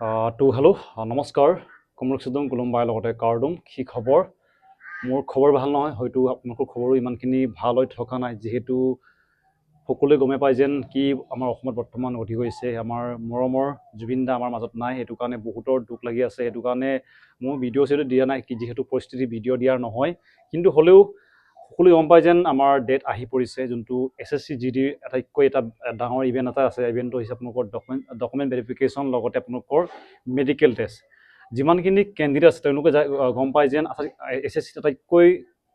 তো হেল্ল' নমস্কাৰ। কমৰচিদম কোলম্বাইৰ লগতে কাৰ্ডুম কি খবৰ? মোৰ খবৰ ভাল নহয় হয়তো আপোনালোকৰ খবৰো ইমানখিনি ভাল হৈ থকা নাই যিহেতু সকলোৱে গমে পায় যেন কি আমাৰ অসমত বৰ্তমান ঘটি গৈছে আমাৰ মৰমৰ জুবিন দা আমাৰ মাজত নাই সেইটো কাৰণে বহুতৰ দুখ লাগি আছে সেইটো কাৰণে মই ভিডিঅ' চিডিঅ' দিয়া নাই যিহেতু পৰিস্থিতি ভিডিঅ' দিয়াৰ নহয়। কিন্তু হ'লেও সকলোৱে গম পায় যেন আমাৰ ডেট আহি পৰিছে, যোনটো এছ এছ চি জি ডিৰ আটাইতকৈ এটা ডাঙৰ ইভেণ্ট এটা আছে ইভেণ্টটো হৈছে আপোনালোকৰ ডকুমেণ্ট ডকুমেণ্ট ভেৰিফিকেশ্যন লগতে আপোনালোকৰ মেডিকেল টেষ্ট যিমানখিনি কেণ্ডিডেট আছে, তেওঁলোকে গম পায় যেন এছ এছ চিত আটাইতকৈ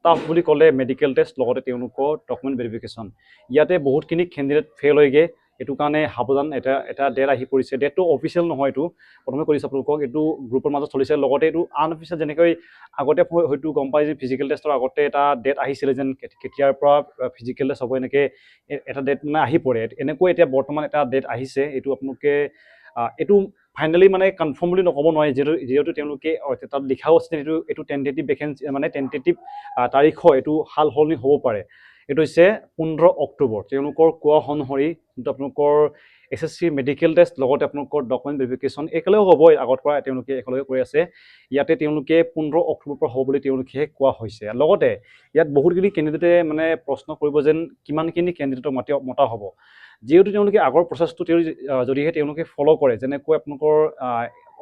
টাফ বুলি ক'লে মেডিকেল টেষ্ট লগতে তেওঁলোকৰ ডকুমেণ্ট ভেৰিফিকেশ্যন ইয়াতে বহুতখিনি কেণ্ডিডেট ফেইল হয়গৈ। এইটো কাৰণে সাৱধান এটা এটা ডেট আহি পৰিছে। ডেটটো অফিচিয়েল নহয় এইটো প্ৰথমে কৰিছোঁ আপোনালোকক এইটো গ্ৰুপৰ মাজত চলিছে। লগতে এইটো আনঅফিচিয়েল যেনেকৈ আগতে হয়- হয়তো গম পাই যে ফিজিকেল টেষ্টৰ আগতে এটা ডেট আহিছিলে যেন কেত- কেতিয়াৰ পৰা ফিজিকেল টেষ্ট হ'ব এনেকৈ এটা ডেট মানে আহি পৰে। এনেকৈ এতিয়া বৰ্তমান এটা ডেট আহিছে এইটো আপোনালোকে এইটো ফাইনেলি মানে কনফাৰ্ম বুলি নক'ব নোৱাৰে যিহেতু যিহেতু তেওঁলোকে তাত লিখাও আছে এইটো এইটো টেণ্টেটিভ ভেকেঞ্চি মানে টেণ্টেটিভ তাৰিখ হয় এইটো সাল সলনি হ'ব পাৰে। এইটো হৈছে পোন্ধৰ অক্টোবৰ। তেওঁলোকৰ কোৱা অনুসৰি যোনটো আপোনালোকৰ S S C medical test লগতে আপোনালোকৰ ডকুমেণ্ট ভেৰিফিকেশ্যন একেলগে হ'বই আগত পৰা তেওঁলোকে একেলগে কৰি আছে। ইয়াতে তেওঁলোকে পোন্ধৰ অক্টোবৰৰ পৰা হ'ব বুলি তেওঁলোকে কোৱা হৈছে। লগতে ইয়াত বহুতখিনি কেণ্ডিডেটে মানে প্ৰশ্ন কৰিব যেন কিমানখিনি কেণ্ডিডেটক মাতি মতা হ'ব। যিহেতু তেওঁলোকে আগৰ প্ৰচেছটো তেওঁ যদিহে তেওঁলোকে ফ'ল' কৰে যেনেকৈ আপোনালোকৰ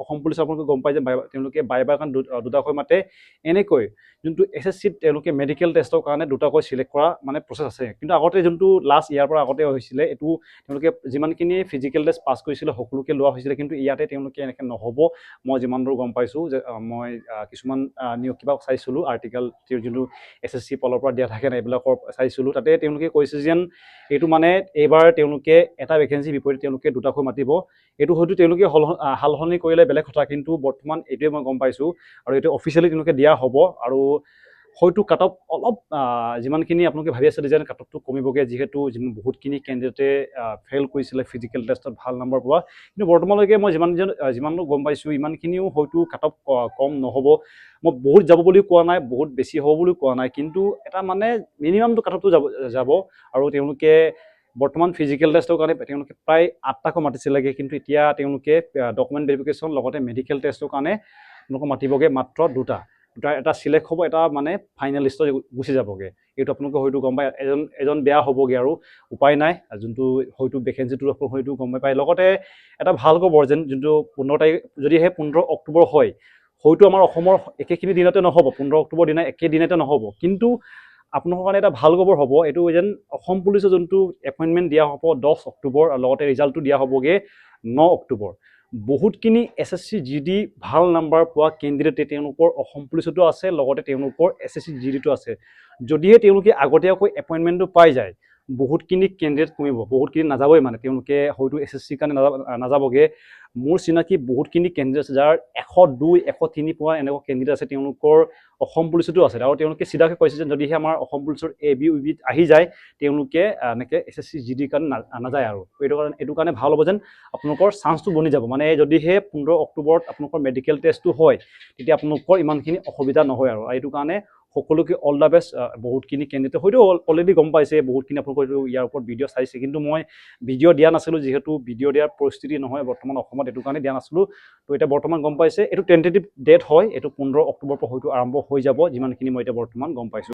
অসম পুলিচ আপোনালোকে গম পায় যে তেওঁলোকে বাই বাই কাৰণ দু- দুটাকৈ মাতে। এনেকৈ যোনটো এছ এছ চিত তেওঁলোকে মেডিকেল টেষ্টৰ কাৰণে দুটাকৈ চিলেক্ট কৰা মানে প্ৰচেছ আছে। কিন্তু আগতে যোনটো লাষ্ট ইয়াৰ পৰা আগতে হৈছিলে এইটো তেওঁলোকে যিমানখিনি ফিজিকেল টেষ্ট পাছ কৰিছিলে সকলোকে লোৱা হৈছিলে। কিন্তু ইয়াতে তেওঁলোকে এনেকৈ নহ'ব। মই যিমান দূৰ গম পাইছোঁ যে মই কিছুমান নিউজ কিবা চাইছিলোঁ আৰ্টিকেল যোনটো এছ এছ চি পলৰ পৰা দিয়া থাকে এইবিলাকৰ চাইছিলোঁ। তাতে তেওঁলোকে কৈছে যেন এইটো মানে এইবাৰ তেওঁলোকে এটা ভেকেঞ্চি বিপৰীতে তেওঁলোকে দুটাকৈ মাতিব। এইটো হয়তো তেওঁলোকে সল সাল কৰিলে বেলেগ কথা কিন্তু বৰ্তমান এইটোৱে মই গম পাইছোঁ আৰু এইটো অফিচিয়েলি তেওঁলোকে দিয়া হ'ব আৰু হয়তো কাট অফ অলপ যিমানখিনি আপোনালোকে ভাবি আছিলে যেন কাট অফটো কমিবগৈ যিহেতু বহুতখিনি কেণ্ডিডেটে ফেইল কৰিছিলে ফিজিকেল টেষ্টত ভাল নম্বৰ পোৱা। কিন্তু বৰ্তমানলৈকে মই যিমান যিমান গম পাইছোঁ ইমানখিনিও হয়তো কাট অফ কম নহ'ব। মই বহুত যাব বুলিও কোৱা নাই বহুত বেছি হ'ব বুলিও কোৱা নাই কিন্তু এটা মানে মিনিমামটো কাট অফটো যাব যাব আৰু তেওঁলোকে বৰ্তমান ফিজিকেল টেষ্টৰ কাৰণে তেওঁলোকে প্ৰায় আঠটাকৈ মাতিছিলেগৈ, কিন্তু এতিয়া তেওঁলোকে ডকুমেণ্ট ভেৰিফিকেশ্যন লগতে মেডিকেল টেষ্টৰ কাৰণে তেওঁলোকক মাতিবগৈ মাত্ৰ দুটা। দুটা, এটা চিলেক্ট হ'ব, এটা মানে ফাইনেল লিষ্টত গুচি যাবগৈ। এইটো আপোনালোকে হয়তো গম পায়, এজন এজন বেয়া হ'বগৈ আৰু উপায় নাই যোনটো হয়তো ভেকেঞ্চিটো হয়তো গম পায় লগতে এটা ভালো খবৰ যেন, যোনটো পোন্ধৰ তাৰিখ, যদিহে পোন্ধৰ অক্টোবৰ হয়, হয়তো আমাৰ অসমৰ একেখিনি দিনতে নহ'ব, পোন্ধৰ অক্টোবৰ দিনা একে দিনতে নহ'ব। কিন্তু আপোনালোকৰ কাৰণে এটা ভাল খবৰ হ'ব এইটো যেন অসম পুলিচৰ যোনটো এপইণ্টমেণ্ট দিয়া হ'ব দহ অক্টোবৰ আৰু লগতে ৰিজাল্টটো দিয়া হ'বগৈ ন অক্টোবৰ। বহুতখিনি S S C G D ভাল নাম্বাৰ পোৱা কেণ্ডিডেটে তেওঁলোকৰ অসম পুলিচতো আছে লগতে তেওঁলোকৰ এছ এছ চি জি ডিটো আছে। যদিহে তেওঁলোকে আগতীয়াকৈ এপইণ্টমেণ্টটো পাই যায় বহুতখিনি কেণ্ডিডেট কমিব বহুতখিনি নাযাবই মানে তেওঁলোকে হয়তো এছ এছ চিৰ কাৰণে নাযাব নাযাবগৈ। মোৰ চিনাকি বহুতখিনি কেণ্ডিডেট আছে যাৰ এশ দুই এশ তিনি পোৱা এনেকুৱা কেণ্ডিডেট আছে তেওঁলোকৰ অসম পুলিচতো আছে। আৰু তেওঁলোকে চিধাকৈ কৈছে যে যদিহে আমাৰ অসম পুলিচৰ এ বি ইউ বিত আহি যায় তেওঁলোকে এনেকৈ এছ এছ চি জি ডিৰ কাৰণে না- নাযায় আৰু। এইটো কাৰণে এইটো কাৰণে ভাল হ'ব যেন আপোনালোকৰ চান্সটো বনি যাব। মানে যদিহে পোন্ধৰ অক্টোবৰত আপোনালোকৰ মেডিকেল টেষ্টটো হয় তেতিয়া আপোনালোকৰ ইমানখিনি অসুবিধা নহয় আৰু এইটো কাৰণে সকলোকে অল দ্য বেষ্ট বহুতখিনি কেণ্ডিডেট হয়তো অলৰেডি গম পাইছে বহুতখিনি আপোনালোকৰ এইটো ইয়াৰ ওপৰত ভিডিঅ' চাইছে কিন্তু মই ভিডিঅ' দিয়া নাছিলোঁ যিহেতু ভিডিঅ' দিয়াৰ পৰিস্থিতি নহয় বৰ্তমান অসমত এইটো কাৰণে দিয়া নাছিলোঁ। তো এতিয়া বৰ্তমান গম পাইছে এইটো টেণ্টেটিভ ডেট হয় এইটো পোন্ধৰ অক্টোবৰৰ পৰা হয়তো আৰম্ভ হৈ যাব যিমানখিনি মই এতিয়া বৰ্তমান গম পাইছোঁ।